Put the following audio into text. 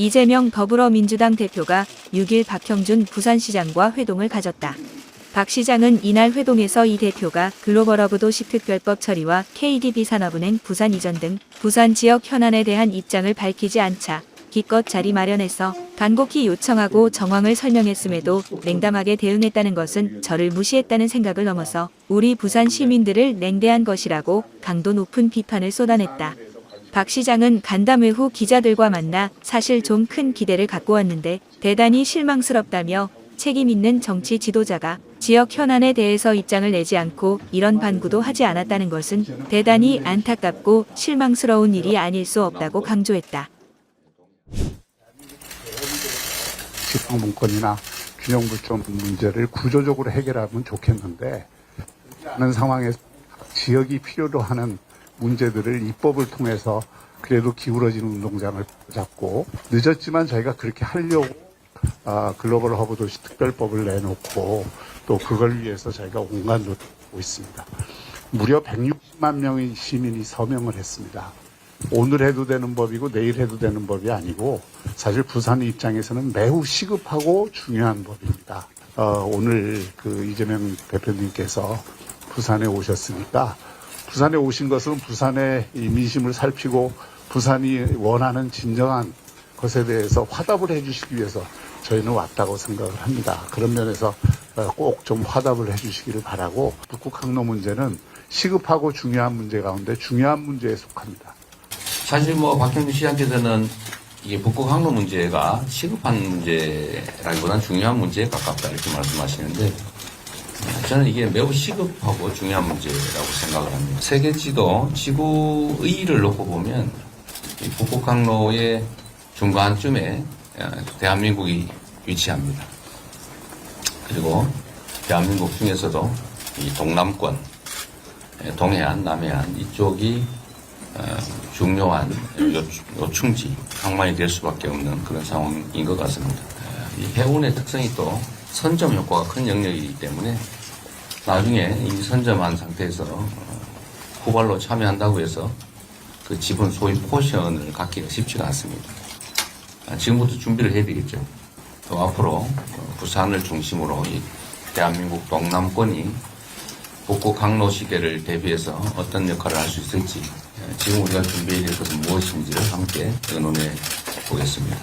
이재명 더불어민주당 대표가 6일 박형준 부산시장과 회동을 가졌다. 박 시장은 이날 회동에서 이 대표가 글로벌 허브도 시 특별법 처리와 KDB 산업은행 부산 이전 등 부산 지역 현안에 대한 입장을 밝히지 않자 기껏 자리 마련해서 간곡히 요청하고 정황을 설명했음에도 냉담하게 대응했다는 것은 저를 무시했다는 생각을 넘어서 우리 부산 시민들을 냉대한 것이라고 강도 높은 비판을 쏟아냈다. 박 시장은 간담회 후 기자들과 만나 사실 좀 큰 기대를 갖고 왔는데 대단히 실망스럽다며 책임 있는 정치 지도자가 지역 현안에 대해서 입장을 내지 않고 이런 반구도 하지 않았다는 것은 대단히 안타깝고 실망스러운 일이 아닐 수 없다고 강조했다. 지방분권이나 균형불점 문제를 구조적으로 해결하면 좋겠는데 하는 상황에서 지역이 필요로 하는 문제들을 입법을 통해서 그래도 기울어진 운동장을 잡고 늦었지만 저희가 그렇게 하려고 아, 글로벌 허브 도시 특별법을 내놓고 또 그걸 위해서 저희가 온갖 노력을 하고 있습니다. 무려 160만 명의 시민이 서명을 했습니다. 오늘 해도 되는 법이고 내일 해도 되는 법이 아니고 사실 부산 입장에서는 매우 시급하고 중요한 법입니다. 어, 오늘 그 이재명 대표님께서 부산에 오셨으니까 부산에 오신 것은 부산의 이 민심을 살피고 부산이 원하는 진정한 것에 대해서 화답을 해주시기 위해서 저희는 왔다고 생각을 합니다. 그런 면에서 어, 꼭좀 화답을 해주시기를 바라고 북극 항로 문제는 시급하고 중요한 문제 가운데 중요한 문제에 속합니다. 사실 뭐 박형준 시장께서는 이게 북극 항로 문제가 시급한 문제라기보다는 중요한 문제에 가깝다 이렇게 말씀하시는데 저는 이게 매우 시급하고 중요한 문제라고 생각을 합니다. 세계 지도 지구 의의를 놓고 보면 이 북극 항로의 중간쯤에 어, 대한민국이 위치합니다. 그리고 대한민국 중에서도 이 동남권, 예, 동해안, 남해안 이쪽이 어, 중요한 요- 요충지, 항만이 될 수밖에 없는 그런 상황인 것 같습니다. 어, 이 해운의 특성이 또 선점 효과가 큰 영역이기 때문에 나중에 이미 선점한 상태에서 어, 후발로 참여한다고 해서 그 지분 소유 포션을 갖기가 쉽지가 않습니다. 아, 지금부터 준비를 해야 되겠죠. 또 앞으로 어, 부산을 중심으로 이 대한민국 동남권이 북극 항로 시대를 대비해서 어떤 역할을 할 수 있을지 예, 지금 우리가 준비해야 될 것은 무엇인지를 함께 의논해 보겠습니다.